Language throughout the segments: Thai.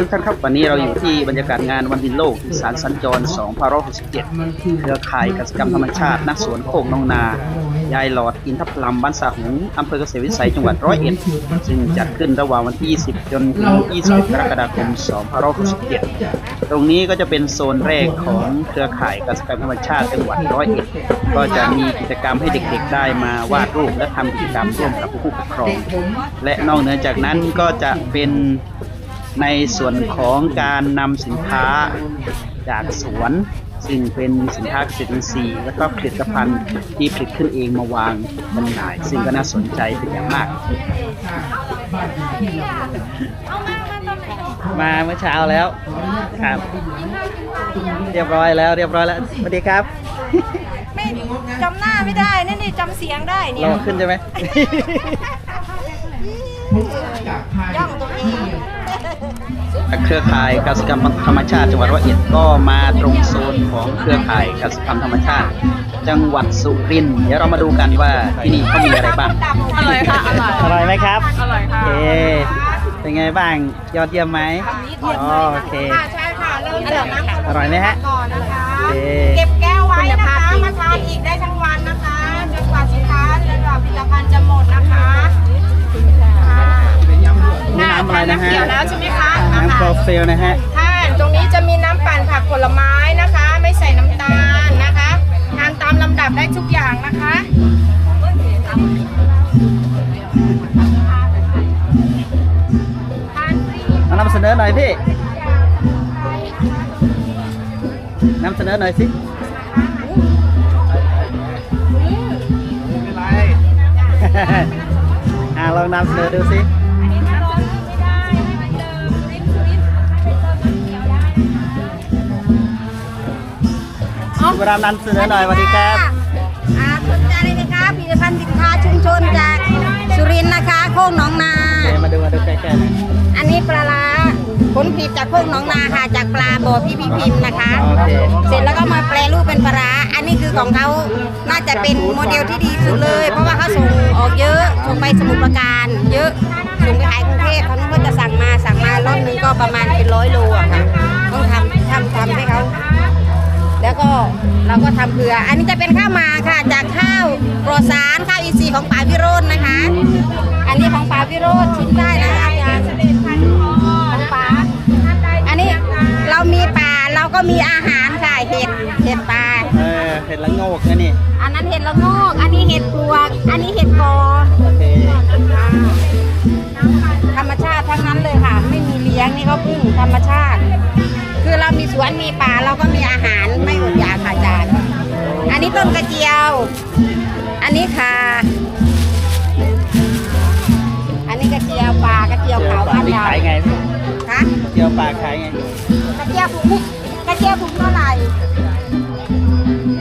ทุกท่านครับวันนี้เราอยู่ที่บรรยากาศงานวันดินโลกอีสารสัญจร 2567เครือข่ายกสิกรรมธรรมชาติณสวนโคกนองนา ยายหลอดอินทพลัมบ้านสาหงอำเภอเกษตรวิสัยจังหวัดร้อยเอ็ดซึ่งจัดขึ้นระหว่างวันที่ 20 จนถึง 21 กรกฎาคม 2567 ตรงนี้ก็จะเป็นโซนแรกของเครือข่ายกสิกรรมธรรมชาติจังหวัดร้อยเอ็ดก็จะมีกิจกรรมให้เด็กๆได้มาวาดรูปและทำกิจกรรมร่วมกับผู้ปกครอง และนอกเหนือจากนั้นก็จะเป็น ในส่วนของการนำสินค้าจากสวนซึ่งเป็นสินค้าเกษตรอินทรีย์และก็ผลิตภัณฑ์ที่ผลิตขึ้นเองมาวางจำหน่าย ซึ่งก็น่าสนใจเป็นอย่างมาก มาเมื่อเช้าแล้วครับ เรียบร้อยแล้วเรียบร้อยแล้วสวัสดีครับ ไม่จำหน้าไม่ได้นี่นี่จำเสียงได้เนี่รยอขึ้นใช่ไหม ย่องตัวเอง เครือข่ายกสิกรรมธรรมชาติจังหวัดร้อยเอ็ดก็มาตรงโซนของเครือข่ายกสิกรรมธรรมชาติ จังหวัดสุรินทร์เดี๋ยวเรามาดูกันว่าที่นี่เขามีอะไรบ้างอร่อยค่ะอร่อยอร่อยไหมครับอร่อยค่ะโอเคเป็นไงบ้างยอดเยี่ยมไหมอ๋อโอเคค่ะใช่ค่ะเริ่มจากน้ำอร่อยไหมฮะก่อนนะคะโอเคเก็บแก้วไว้นะคะมาทานอีกได้ทั้งวันนะคะจนกว่าสินค้าจนกว่าผลิตภัณฑ์จะหมดนะคะค่ะนี่ น้ำอะไรนะฮะน้ำเขียวแล้วใช่ไหมคะน้ำโปรเฟลนะฮะค่ะตรงนี้จะมีน้ำปั่นผักผลไม้นะคะ ไม่ใส่น้ำตาลนะคะทานตามลำดับได้ทุกอย่างนะคะมานำเสนอหน่อยพี่นำเสนอหน่อยสิไม่เป็นไรอ่าลองนำเสนอดูสิ เวลานำเสนอหน่อยสวัสดีครับอ่าสนใจเลยนะคะผลิตภัณฑ์สินค้าชุมชนจากสุรินทร์นะคะโคกหนองนาโอเคมาดูมาดูใกล้ๆหน่อยอันนี้ปลาร้าผลผลิตจากโคกหนองนาค่ะจากปลาบ่อพี่พี่พิมพ์นะคะโอเคเสร็จแล้วก็มาแปรรูปเป็นปลาร้าอันนี้คือของเขาน่าจะเป็นโมเดลที่ดีสุดเลย เพราะว่าเขาส่งออกเยอะส่งไปสมุทรปราการเยอะส่งไปขายกรุงเทพทางนู้นก็จะสั่งมาสั่งมารอบนึงก็ประมาณเป็นร้อยโลอะค่ะต้องทำทำทำให้เขาแล้ว ก็เราก็ทำเผื่อ อันนี้จะเป็นข้าวหมากค่ะ จากข้าวโปรดสารข้าวอีซีของป่าวิโรจน์นะคะ อันนี้ของป่าวิโรจน์ชิมได้นะคะอาจารย์ของป่าอันนี้เรามีป่าเราก็มีอาหารค่ะเห็ดเห็ดป่าเออเห็ดละโงกนะนี่อันนั้นเห็ดละโงกอันนี้เห็ดปลวก อันนี้เห็ดกอโอเคธรรมชาติทั้งนั้นเลยค่ะ ไม่มีเลี้ยงนี่ก็พึ่งธรรมชาติ คือเรามีสวนมีป่าเราก็มีอาหารไม่อดอยากค่ะอาจารย์ อันนี้ต้นกระเจียว อันนี้ค่ะ อันนี้กระเจียวป่ากระเจียวขาวบ้านนี่เราขายไงพี่คะเจียวปลาขายไงกระเจียวถุงนี่กระเจียวถุงเท่าไหร่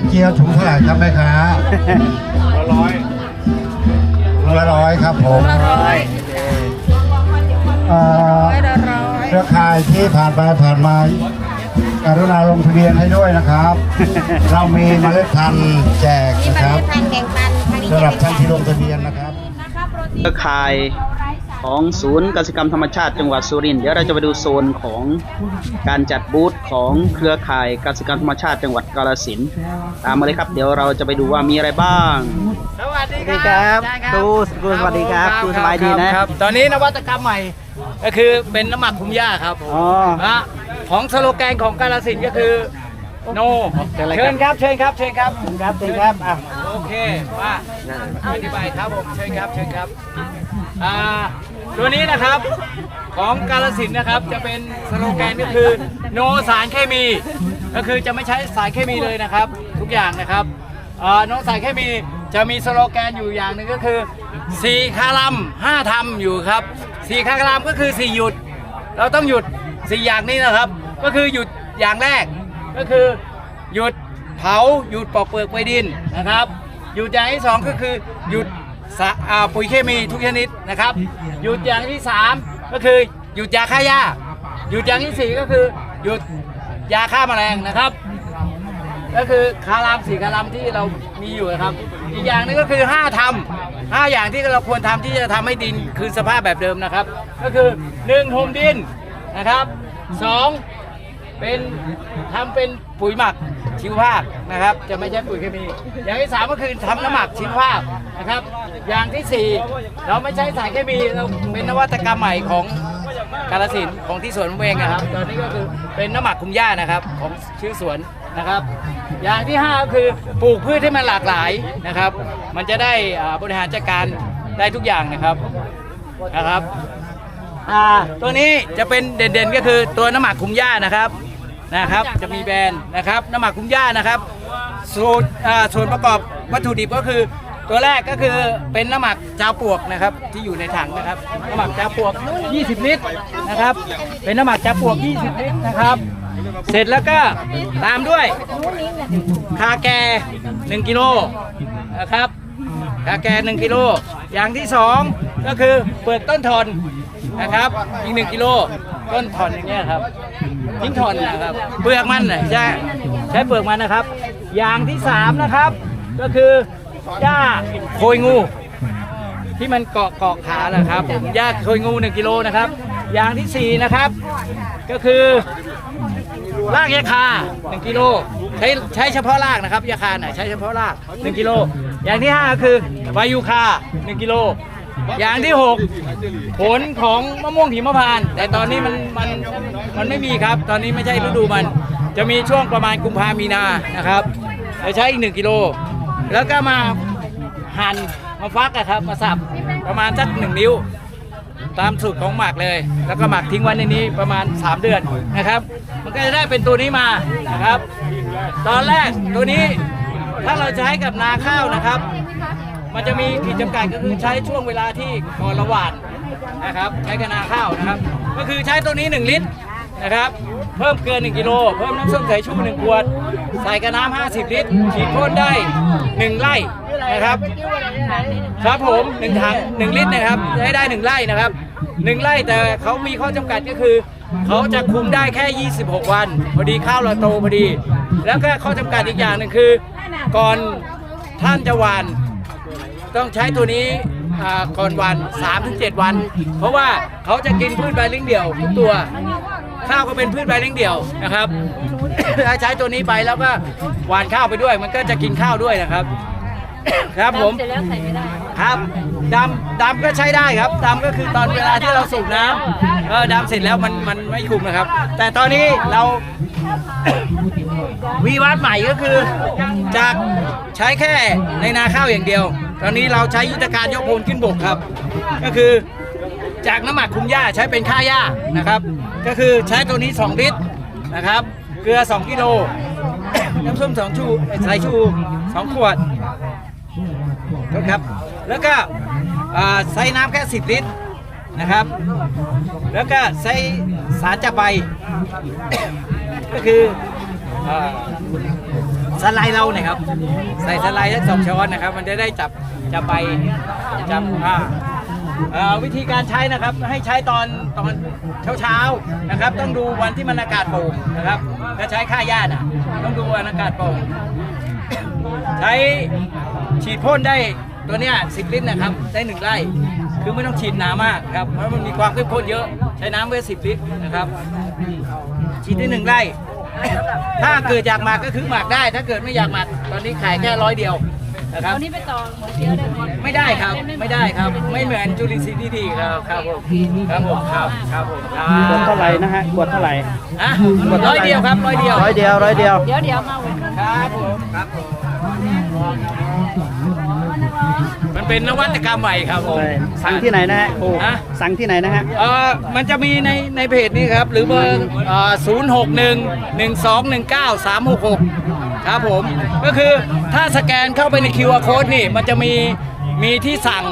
เกี๊ยวถุงเท่าไหร่ครับแม่ค้าร้อยละร้อยครับผมละร้อย เอ่อร้อยละร้อยเครือข่ายที่ผ่านไปผ่านมาการุณาลงทะเบียนให้ด้วยนะครับ เรามีเมล็ดพันธุ์แจกนี่นะมันครับเป็นทางแข่งขันทางนี้สำหรับจะท่านเป็นที่ลงทะเบียนนะครับเครือข่ายของศูนย์กสิกรรมธรรมชาติจังหวัดสุรินทร์เดี๋ยวเราจะไปดูโซนของการจัดบูธของเครือข่ายกสิกรรมธรรมชาติจังหวัดกาฬสินธุ์ตามมาเลยครับเดี๋ยวเราจะไปดูว่ามีอะไรบ้าง สวัสดีสวัสดีครับครูครูสวัสดีครับครูสบายดีนะครับ ตอนนี้นวัตกรรมใหม่ ก็คือเป็นน้ำหมักคุมหญ้าครับผมอ๋อ ฮะของสโลแกนของกาลสินธุ์ก็คือโนเชิญเลยครับเชิญครับเชิญครับเชิญครับครับเชิญครับอะโอเคมาอธิบายครับผมเชิญครับเชิญครับอ่าตัวนี้นะครับของกาลสินธุ์นะครับจะเป็นสโลแกนก็คือ โนสารเคมี ก็คือจะไม่ใช้สารเคมีเลยนะครับ ทุกอย่างนะครับอ่าโนสารเคมีจะมีสโลแกนอยู่อย่างหนึ่งก็คือสี่คาลัมห้าทำอยู่ครับ สี่คาลัมก็คือสี่หยุด เราต้องหยุดสี่อย่างนี้นะครับ ก็คือหยุดอย่างแรก ก็คือหยุดเผาหยุดปอกเปลือกใบดินนะครับ หยุดอย่างที่สองก็คือหยุดปุ๋ยเคมีทุกชนิดนะครับ หยุดอย่างที่สามก็คือหยุดยาฆ่าหญ้าหยุดอย่างที่สี่ก็คือหยุดยาฆ่าแมลงนะครับ ก็คือคารามสี่คารามที่เรามีอยู่นะครับ อีกอย่างหนึงก็คือห้าทำห้าอย่างที่เราควรทำที่จะทำให้ดินคืนสภาพแบบเดิมนะครับ ก็คือหนึ่งโฮมดินนะครับสองเป็นทำเป็นปุ๋ยหมักชีวภาพนะครับ จะไม่ใช่ปุ๋ยเคมี อย่างที่สามก็คือทำน้ำหมักชีวภาพนะครับ อย่างที่สี่เราไม่ใช้สารเคมีเราเป็นนวัตกรรมใหม่ของกาลสินของที่สวนเองนะครับ ตอนนี้ก็คือเป็นน้ำหมักคุมหญ้านะครับของชื่อสวน นะครับ อย่างที่ห้าก็คือปลูกพืชให้มันหลากหลายนะครับ มันจะได้อ่าบริหารจัดการได้ทุกอย่างนะครับนะครับอ่าตัวนี้จะเป็นเด่นๆก็คือตัวน้ำหมักคุมหญ้านะครับนะครับ จะมีแบรนด์นะครับน้ำหมักคุมหญ้านะครับสูตรอ่าส่วนประกอบวัตถุดิบก็คือ ตัวแรกก็คือเป็นน้ำหมักจ้าปวกนะครับที่อยู่ในถังนะครับน้ำหมักจ้าปวก 20 ลิตรนะครับ เป็นน้ำหมักจ้าปวก 20 ลิตรนะครับ เสร็จแล้วก็ตามด้วยคาแก1กิโลนะครับกาแกน1กิโลอย่างที่ 2 ก็คือเปลือกต้นทอนนะครับอีก1กิโลต้นทอนอย่างเงี้ยครับทิ้งทอนนะครับเปลือกมันนะใช่ใช้เปลือกมันนะครับ อย่างที่ 3 นะครับ ก็คือหญ้าโคยงูที่มันเกาะเกาะขาแหละครับหญ้าโคยงู1กิโลนะครับ อย่างทีสี่4 นะครับ ก็คือ รากยาคา1กิโลใช้ใช้เฉพาะรากนะครับยาคาน่ะใช้เฉพาะราก1กิโลอย่างที่5คือวายูคา1กิโลอย่างที่ 6 ผลของมะม่วงหิมพานต์แต่ตอนนี้มันมันมันไม่มีครับ ตอนนี้ไม่ใช่ฤดูมัน จะมีช่วงประมาณกุมภามีนานะครับจะใช้อีก 1กิโลแล้วก็มาหั่นมาฟักอะครับ มาสับประมาณสักหนึ่งนิ้ว ตามสูตรของหมักเลย แล้วก็หมักทิ้งไว้ในนี้ประมาณ 3 เดือนนะครับ มันก็จะได้เป็นตัวนี้มานะครับ ตอนแรกตัวนี้ถ้าเราใช้กับนาข้าวนะครับ มันจะมีขีดจำกัดก็คือใช้ช่วงเวลาที่ก่อนระหว่านนะครับ ใช้กับนาข้าวนะครับ ก็คือใช้ตัวนี้ 1 ลิตรนะครับเพิ่มเกิน1กิโลเพิ่มน้ำส้มสายชู1ขวด ใส่กระน้ำ50 ลิตร ฉีดพ่นได้ 1ไร่นะครับครับผมหนึ่งถังหนึ่งลิตรนะครับได้ได้หนึ่งไร่นะครับ หนึ่งไร่แต่เขามีข้อจำกัดก็คือ เขาจะคุมได้แค่ 26 วัน พอดีข้าวเราโตพอดี แล้วก็ข้อจำกัดอีกอย่างหนึ่งคือ ก่อนท่านจะหวาน ต้องใช้ตัวนี้อ่าก่อนหวัน 3-7 วัน เพราะว่าเขาจะกินพืชใบเลี้ยงเดี่ยวทุกตัว ข้าวก็เป็นพืชใบเลี้ยงเดี่ยวนะครับ ถ้าใช้ตัวนี้ไปแล้วก็หวานข้าวไปด้วย มันก็จะกินข้าวด้วยนะครับ ครับผม เสร็จแล้วใส่ไม่ได้ ครับ ดำดำก็ใช้ได้ครับดำก็คือตอนเวลาที่เราสูบน้ำเออดำเสร็จแล้วมันมันไม่คุมนะครับ แต่ตอนนี้เราวีวัดใหม่ก็คือ จากใช้แค่ในนาข้าวอย่างเดียว ตอนนี้เราใช้ยุทธการยกโพลขึ้นบกครับ ก็คือจากน้ำหมักคุมหญ้าใช้เป็นค่าหญ้านะครับ ก็คือใช้ตัวนี้2ลิตรนะครับ เกลือ 2 กิโลน้ำส้มสองชูสายชู 2 ขวดโทษครับ แล้วก็ ใส่น้ำแค่ 10 ลิตรนะครับ แล้วก็ใส่สารจับใบ ก็คือสไลด์เราเนี่ยครับ ใส่สไลด์สักสองช้อนนะครับ มันจะได้จับจับใบจับอ่าวิธีการใช้นะครับให้ใช้ตอนตอนเช้าเช้าๆนะครับ ต้องดูวันที่มันอากาศโปร่งนะครับถ้าใช้ค่าหญ้าน่ะต้องดูวันอากาศโปร่งใช้ฉีดพ่นได้ ตัวเนี้ย10ลิตรนะครับได้หนึ่งไร่คือไม่ต้องฉีดหนามากครับเพราะมันมีความเข้มข้นเยอะ ใช้น้ำไว้10ลิตรนะครับฉีดได้หนึ่งไร่ ถ้าเกิดอยากหมักก็คือหมักได้ ถ้าเกิดไม่อยากหมักตอนนี้ขายแค่ร้อยเดียวนะครับเอานี่ไปต่อหมูเจียวได้ไหมไม่ได้ครับไม่ได้ครับ ไม่เหมือนจุลินทรีย์ที่ดีครับครับผมครับผมครับครับผมครัขวดบเท่าไหร่นะฮะขวดเท่าไหร่อะร้อยเดียวครับร้อยเดียวร้อยเดียวร้อยเดียวเดี๋ยวเดี๋ยวมาวันครับผมครับผมมัน เป็นนวัตกรรมใหม่ครับผม สั่งที่ไหนนะฮะครูฮะ สั่งที่ไหนนะฮะ เอ่อมันจะมีในในเพจนี้ครับ หรือเบอร์ศูนย์หกหนึ่งหนึ่งสองหนึ่งเก้าสามหกหกครับผม ก็คือถ้าสแกนเข้าไปใน QR code นี่ มันจะมีมีที่สั่ง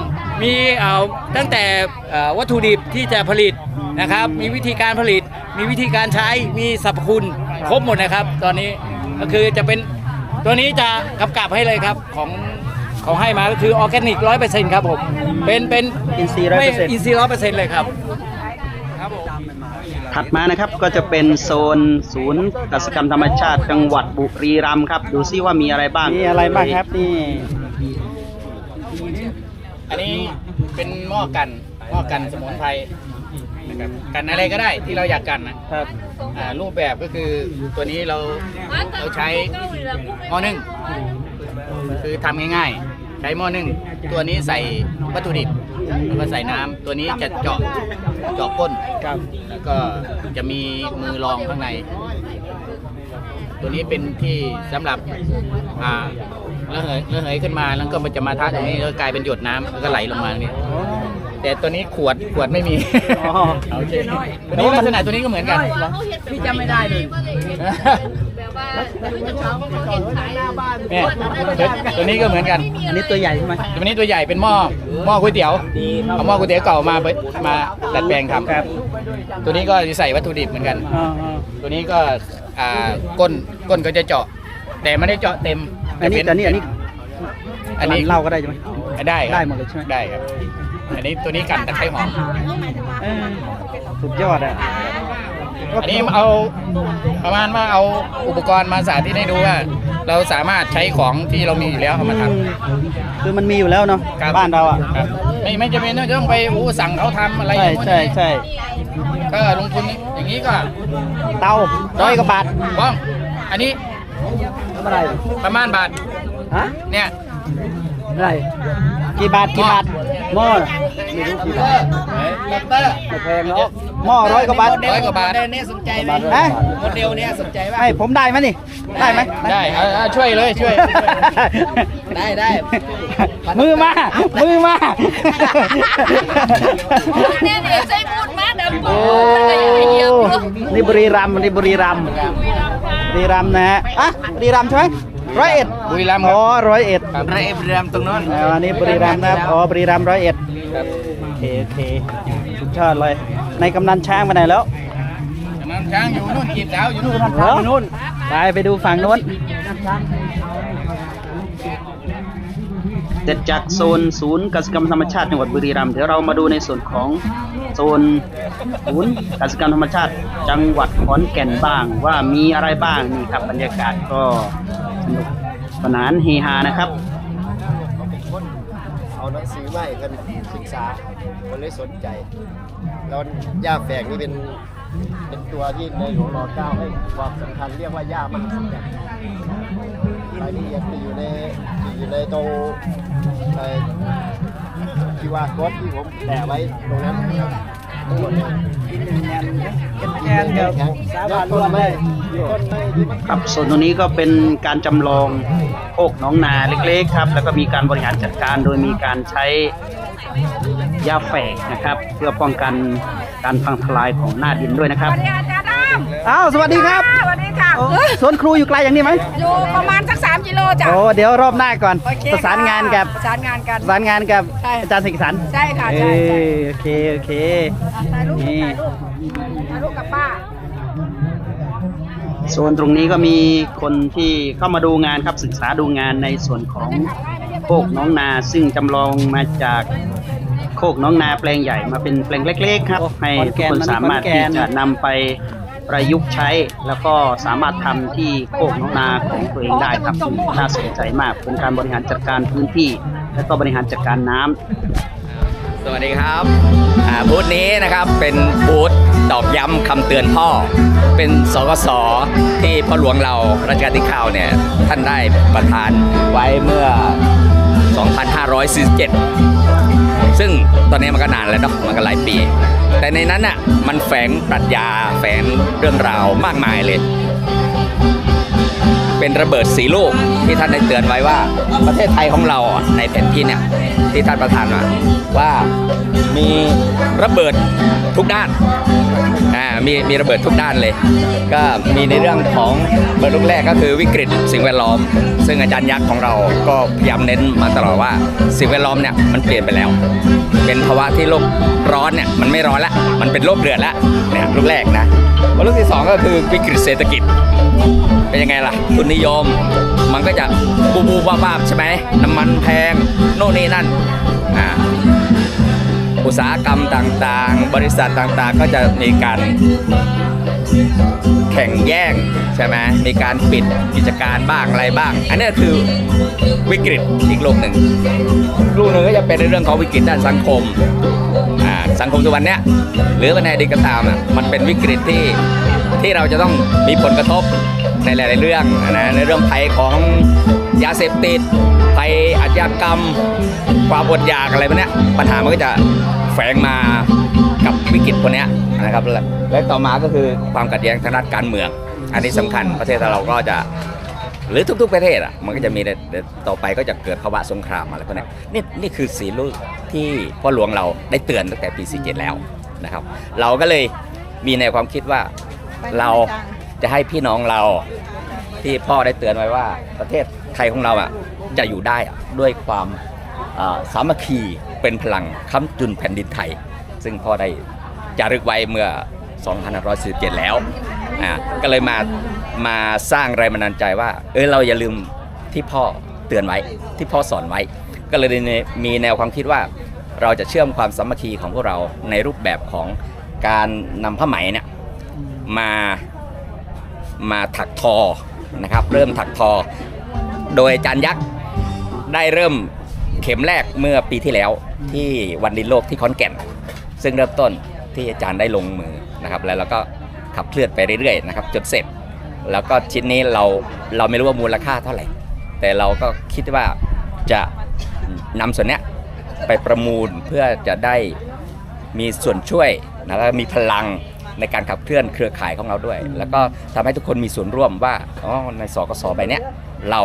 มีเอ่อตั้งแต่เอ่อวัตถุดิบที่จะผลิตนะครับ มีวิธีการผลิต มีวิธีการใช้ มีสรรพคุณครบหมดนะครับ ตอนนี้ก็คือจะเป็นตัวนี้จะกำกับให้เลยครับของ ของให้มาก็คือออร์แกนิกร้อยเปอร์เซ็นต์ครับผมเป็นเป็นอินทรีย์100%ไม่อินทรีย์ร้อยเปอร์เซ็นต์เลยครับครับผม ถัดมานะครับก็จะเป็นโซนศูนย์กสิกรรมธรรมชาติจังหวัดบุรีรัมย์ครับ ดูซิว่ามีอะไรบ้างมีอะไรบ้างครับนี่อันนี้เป็นหม้อกันหม้อกันสมุนไพรนะครับกันอะไรก็ได้ที่เราอยากกันนะครับอ่ารูปแบบก็คือตัวนี้เราเราใช้หม้อนึ่งคือทำง่ายๆใช้หม้อนึ่งตัวนี้ใส่วัตถุดิบแล้วก็ใส่น้ำตัวนี้จะเจาะเจาะก้น ครับแล้วก็จะมีมือรองข้างใน ตัวนี้เป็นที่สำหรับอ่าระเหยระเหยขึ้นมาแล้วก็มันจะมาทัดตรงนี้แล้วกลายเป็นหยดน้ำแล้วก็ไหลลงมาตรงนี้ แต่ตัวนี้ขวดขวดไม่มีอ๋อโอเคตัวนี้ลักษณะตัวนี้ก็เหมือนกัน พี่จำไม่ได้เลย เนี่ยตัวนี้ก็เหมือนกัน อันนี้ตัวใหญ่ใช่ไหมตัวนี้ตัวใหญ่เป็นหม้อหม้อก๋วยเตี๋ยวเอาหม้อก๋วยเตี๋ยวเก่ามาไปมาดัดแปลงทำครับ ตัวนี้ก็จะใส่วัตถุดิบเหมือนกันอ๋ออ๋อตัวนี้ก็อ่าก้นก้นก็จะเจาะ แต่ไม่ได้เจาะเต็มอันนี้จะเป็แต่นี่อันนี้อันนี้เหล้าก็ได้ใช่ไหมได้ครับได้หมดเลยใช่ไหมได้ครับ อันนี้ตัวนี้กันตะไคร้หอมเออสุดยอดอะ อันนี้เอาประมาณว่าเอาอุปกรณ์มาสาธิตให้ดูว่า เราสามารถใช้ของที่เรามีอยู่แล้วเอามาทำคือมันมีอยู่แล้วเนาะครับบ้านเราอะครับไม่ไม่จำเป็นต้องไปอู้สั่งเขาทำอะไรใช่ใช่ใช่ก็ลงทุนอย่างนี้ก็เตาร้อยกว่าบาทบ้องอันนี้ทำอะไรประมาณบาทฮะเนี่ยอะไรกี่บาทกี่บาท หม้อน่ะไม่รู้กี่บาทล็อบเตอร์ไม่แพงเนาะหม้อร้อยกว่าบาท ร้อยกว่าบาทเนี่ยสนใจไหมฮะ โมเดลเนี่ยสนใจป่ะให้ผมได้ไหมนี่ ได้ไหม ได้เอาเอาช่วยเลยช่วย ได้ได้ มือมา มือมาเนี่ยเนี่ยใช้พูดมาเดิมโอ้นี่บุรีรัมย์นี่บุรีรัมย์บุรีรัมย์นะฮะ อะบุรีรัมย์ใช่ไหม ร้อยเอ็ดบุรีรัมย์ครับ อ๋อร้อยเอ็ดไรเอฟเรียมตรงนั้นอ่าอันนี้บุรีรัมย์นะครับอ๋อบุรีรัมย์ร้อยเอ็ดครับโอเคโอเคสุดยอดเลย ในกำนันช้างไปไหนแล้วกำลังช้างอยู่นู่นกีบสาวอยู่นู่นเหรอนู่นไปไปดูฝั่งนู้น เสร็จจากโซนศูนย์กสิกรรมธรรมชาติจังหวัดบุรีรัมย์เดี๋ยวเรามาดูในส่วนของโซนศูนย์กสิกรรมธรรมชาติ จังหวัดขอนแก่นบ้างว่ามีอะไรบ้างนี่ครับบรรยากาศก็ สนุกสนานเฮฮานะครับ เอาหนังสือมาให้กันศึกษาก็เลยสนใจแล้วย่าแฝกนี่เป็นเป็นตัวที่ในหลวงรอเก้าให้ความสำคัญเรียกว่าย่ามหัศจรรย์รายละเอียดจะอยู่ในจะอยู่ในตรงที่ว่าโค้ดที่ผมแปะไว้ตรงนั้นทั้งหมดเลย แกนเดียวสาบานรวมเลยต้นไม้ที่มันครับส่วนตรงนี้ก็เป็นการจำลองโอกหน้องนาเล็กๆครับ แล้วก็มีการบริหารจัดการโดยมีการใช้ยาแฝกนะครับ เพื่อป้องกันการพังทลายของหน้าดินด้วยนะครับสวัสดีอาจารย์ดำอ้าวสวัสดีครับสวัสดีค่ะโอ้สวนครูอยู่ไกลอย่างนี้ไหมอยู่ประมาณสักสามกิ โลจ้ะโอ้เดี๋ยวรอบหน้าก่อนโอเคประสานงานกับประสานงานกัน ประสานงานกับใช่ อาจารย์เสกสรรใช่ค่ะเอใช่ใช่อโอเคโอเค ถ่ายรูปนี่ ถ่ายรูปถ่ายรูปกับป้า โซนตรงนี้ก็มีคนที่เข้ามาดูงานครับศึกษาดูงานในส่วนของโคกน้องนา ซึ่งจำลองมาจากโคกน้องนาแปลงใหญ่มาเป็นแปลงเล็ก ๆ ครับให้ทุกคนสามารถที่จะนำไป ประยุกต์ใช้ แล้วก็สามารถทำที่โคกน้องนาของตัวเองได้ครับน่าสนใจมากเป็นการบริหารจัดการพื้นที่ และก็บริหารจัดการน้ำสวัสดีครับอ่าบูธนี้นะครับเป็นบูธตอกย้ำคำเตือนพ่อ เป็นสกสที่พ่อหลวงเรารัชกาลที่เก้าเนี่ยท่านได้ประทานไว้เมื่อ 2547 ซึ่งตอนนี้มันก็นานแล้วเนาะมันก็หลายปี แต่ในนั้นอะมันแฝงปรัชญาแฝงเรื่องราวมากมายเลย เป็นระเบิดสีลูกที่ท่านได้เตือนไว้ว่า ประเทศไทยของเราในแผนที่เนี่ยที่ท่านประธานมาว่ามีระเบิดทุกด้าน มีมีระเบิดทุกด้านเลย ก็มีในเรื่องของเบอร์ลูกแรกก็คือวิกฤตสิ่งแวดล้อม ซึ่งอาจารย์ยักษ์ของเราก็พยายามเน้นมาตลอดว่าสิ่งแวดล้อมเนี่ยมันเปลี่ยนไปแล้ว เป็นภาวะที่โลกร้อนเนี่ยมันไม่ร้อนละมันเป็นโลกเดือดละเนี่ยลูกแรกนะลูกที่สองก็คือวิกฤตเศรษฐกิจเป็นยังไงล่ะทุนนิยม มันก็จะบูบูบ้าบ้าใช่ไหมน้ำมันแพงโน่นนี่นั่นอ่า อุตสาหกรรมต่างๆ บริษัทต่างๆ ก็จะมีการแข่งแย่งใช่ไหมมีการปิดกิจการบ้างอะไรบ้าง อันนี้คือวิกฤตอีกโลกหนึ่งลูกหนึ่งก็จะเป็นในเรื่องของวิกฤตด้านสังคมอ่าสังคมทุกวันนี้หรือว่าในอดีตก็ตามอะมันเป็นวิกฤตที่ที่เราจะต้องมีผลกระทบในหลาย ๆ เรื่องนะในเรื่องภัยของ ยาเสพติดภัยอาชญากรรม ความอดอยากอะไรพวกเนี้ยปัญหามันก็จะแฝงมากับวิกฤตพวกเนี้ยนะครับและและต่อมาก็คือความขัดแย้งทางด้านการเมือง อันนี้สำคัญประเทศเราก็จะหรือทุก ๆ ประเทศอะมันก็จะมีแต่แต่ต่อไปก็จะเกิดภาวะสงครามอะไรพวกเนี้ยนี่นี่คือสีลูกที่พ่อหลวงเราได้เตือนตั้งแต่ปี 47 แล้วนะครับ เราก็เลยมีในวความคิดว่าเราจะให้พี่น้องเราที่พ่อได้เตือนไว้ว่าประเทศ ไทยของเราอะจะอยู่ได้ด้วยความสามัคคีเป็นพลังค้ำจุนแผ่นดินไทย ซึ่งพ่อได้จารึกไว้เมื่อ 2547 แล้วอ่าก็เลยมามาสร้างแรงบันดาลใจว่า เออเราอย่าลืมที่พ่อเตือนไว้ที่พ่อสอนไว้ ก็เลยมีแนวความคิดว่า เราจะเชื่อมความสามัคคีของพวกเราในรูปแบบของการนำผ้าไหมเนี่ยมามาถักทอนะครับ เริ่มถักทอ โดยอาจารย์ยักษ์ได้เริ่มเข็มแรกเมื่อปีที่แล้วที่วันดินโลกที่ขอนแก่น ซึ่งเริ่มต้นที่อาจารย์ได้ลงมือนะครับ แล้วเราก็ขับเคลื่อนไปเรื่อยๆนะครับจนเสร็จ แล้วก็ชิ้นนี้เราเราไม่รู้ว่ามูลค่าเท่าไหร่ แต่เราก็คิดว่าจะนำส่วนนี้ไปประมูลเพื่อจะได้มีส่วนช่วยนะแล้วมีพลังในการขับเคลื่อนเครือข่ายของเราด้วย แล้วก็ทำให้ทุกคนมีส่วนร่วมว่าอ๋อในสกสใบเนี้ยเรา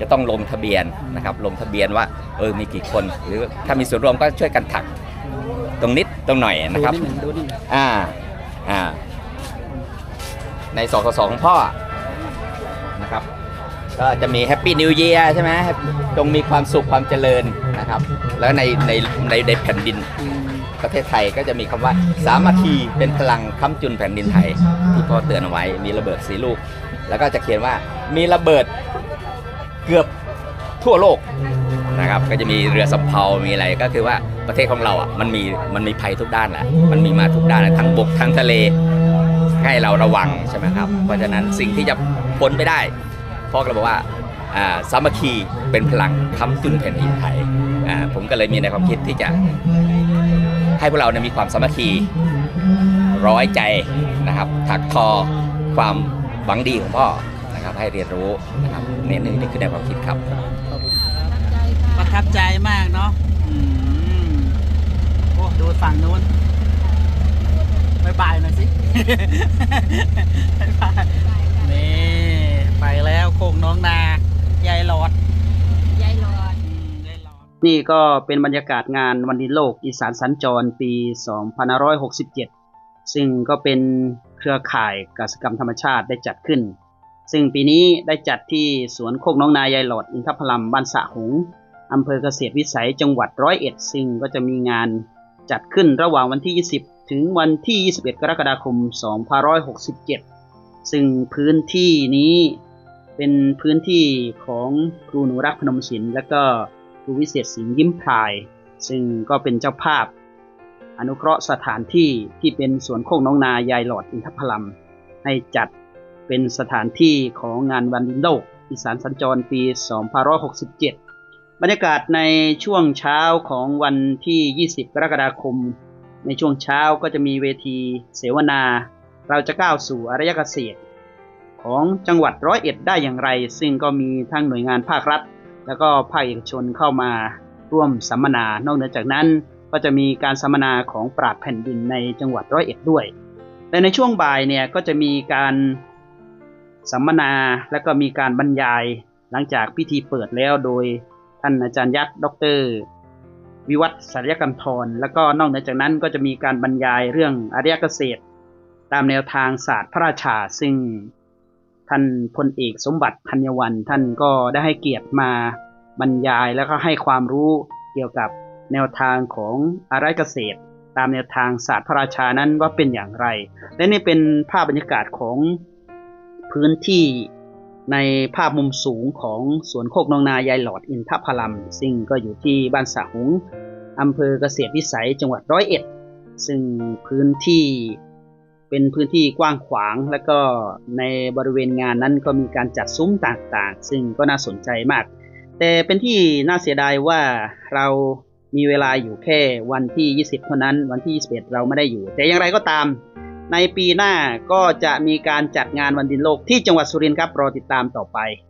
จะต้องลงทะเบียนนะครับลงทะเบียนว่าเออมีกี่คน หรือถ้ามีส่วนร่วมก็ช่วยกันถักตรงนิดตรงหน่อยนะครับดูนิดหนึ่งดูนิดหนึ่งอ่าอ่าในสกสของพ่อนะครับก็จะมีแฮปปี้นิว e ย r ใช่ไหมจงมีความสุขความเจริญนะครับ แล้วในในในในแผ่นดินประเทศไทยก็จะมีคำว่าสามัคคีเป็นพลังค้ำจุนแผ่นดินไทย ที่พ่อเตือนเอาไว้มีระเบิดสีลูก แล้วก็จะเขียนว่ามีระเบิดเกือบทั่วโลกนะครับก็จะมีเรือสำเภา มีอะไรก็คือว่าประเทศของเราอะมันมีมันมีภัยทุกด้านแหละมันมีมาทุกด้านแหละทั้งบกทั้งทะเลให้เราระวังใช่ไหมครับ เพราะฉะนั้นสิ่งที่จะพ้นไปได้พ่อก็บอกว่าอ่าสามัคคีเป็นพลังค้ำจุนแผ่นดินไทยอ่าผมก็เลยมีในความคิดที่จะให้พวกเราเนี่ยมีความสามัคคีร้อยใจนะครับถักทอความหวังดีของพ่อ นะครับ ให้เรียนรู้นะครับนี่นี่นี่คือในความคิดครับ ประทับใจมากเนาะอืมโอ้ดูฝั่งนู้นบายบายหน่อยสิบ๊ายบายนี่ไปแล้วโคงน้องนายายหลอดยายหลอดอืมยายหลอด นี่ก็เป็นบรรยากาศงานวันดินโลกอีสานสัญจรปี 2567 ซึ่งก็เป็นเครือข่ายกสิกรรมธรรมชาติได้จัดขึ้น ซึ่งปีนี้ได้จัดที่สวนโคกน้องนายายหลอดอินทพลัมบ้านสะหงอำเภอเกษตรวิสัยจังหวัดร้อยเอ็ดซึ่งก็จะมีงานจัดขึ้นระหว่างวันที่ 20 ถึงวันที่ 21 กรกฎาคม 2567 ซึ่งพื้นที่นี้เป็นพื้นที่ของครูหนูรักพนมศิลป์และก็ครูวิเศษสิงห์ยิ้มพาย ซึ่งก็เป็นเจ้าภาพ อนุเคราะห์สถานที่ที่เป็นสวนโคกน้องนายายหลอดอินทพลัมให้จัด เป็นสถานที่ของงานวันดินโลกอีสานสัญจรปี 2567 บรรยากาศในช่วงเช้าของวันที่ 20 กรกฎาคม ในช่วงเช้าก็จะมีเวทีเสวนา เราจะก้าวสู่อารยเกษตร ของจังหวัดร้อยเอ็ดได้อย่างไร ซึ่งก็มีทั้งหน่วยงานภาครัฐ แล้วก็ภาคเอกชนเข้ามาร่วมสัมมนา นอกเหนือจากนั้นก็จะมีการสัมมนาของปราดแผ่นดินในจังหวัดร้อยเอ็ดด้วยแต่ในช่วงบ่ายเนี่ยก็จะมีการ สัมมนาและก็มีการบรรยายหลังจากพิธีเปิดแล้วโดยท่านอาจารย์ยักษ์ ดร วิวัฒน์ศัลยกรรมทรแล้วก็นอกเหนือจากนั้นก็จะมีการบรรยายเรื่องอารยเกษตร ตามแนวทางศาสตร์พระราชา ซึ่งท่านพลเอกสมบัติธัญวันท่านก็ได้ให้เกียรติมาบรรยายแล้วก็ให้ความรู้เกี่ยวกับแนวทางของอารยเกษตร ตามแนวทางศาสตร์พระราชานั้นว่าเป็นอย่างไร และนี่เป็นภาพบรรยากาศของ พื้นที่ในภาพมุมสูงของสวนโคกนองนายายหลอดอินทพลัม ซึ่งก็อยู่ที่บ้านสะหุงอำเภอเกษตรวิสัยจังหวัดร้อยเอ็ด ซึ่งพื้นที่เป็นพื้นที่กว้างขวาง และก็ในบริเวณงานนั้นก็มีการจัดซุ้มต่างๆ ซึ่งก็น่าสนใจมาก แต่เป็นที่น่าเสียดายว่าเรามีเวลาอยู่แค่วันที่ 20 เท่านั้น วันที่ 21 เราไม่ได้อยู่ แต่อย่างไรก็ตาม ในปีหน้าก็จะมีการจัดงานวันดินโลกที่จังหวัดสุรินทร์ครับรอติดตามต่อไป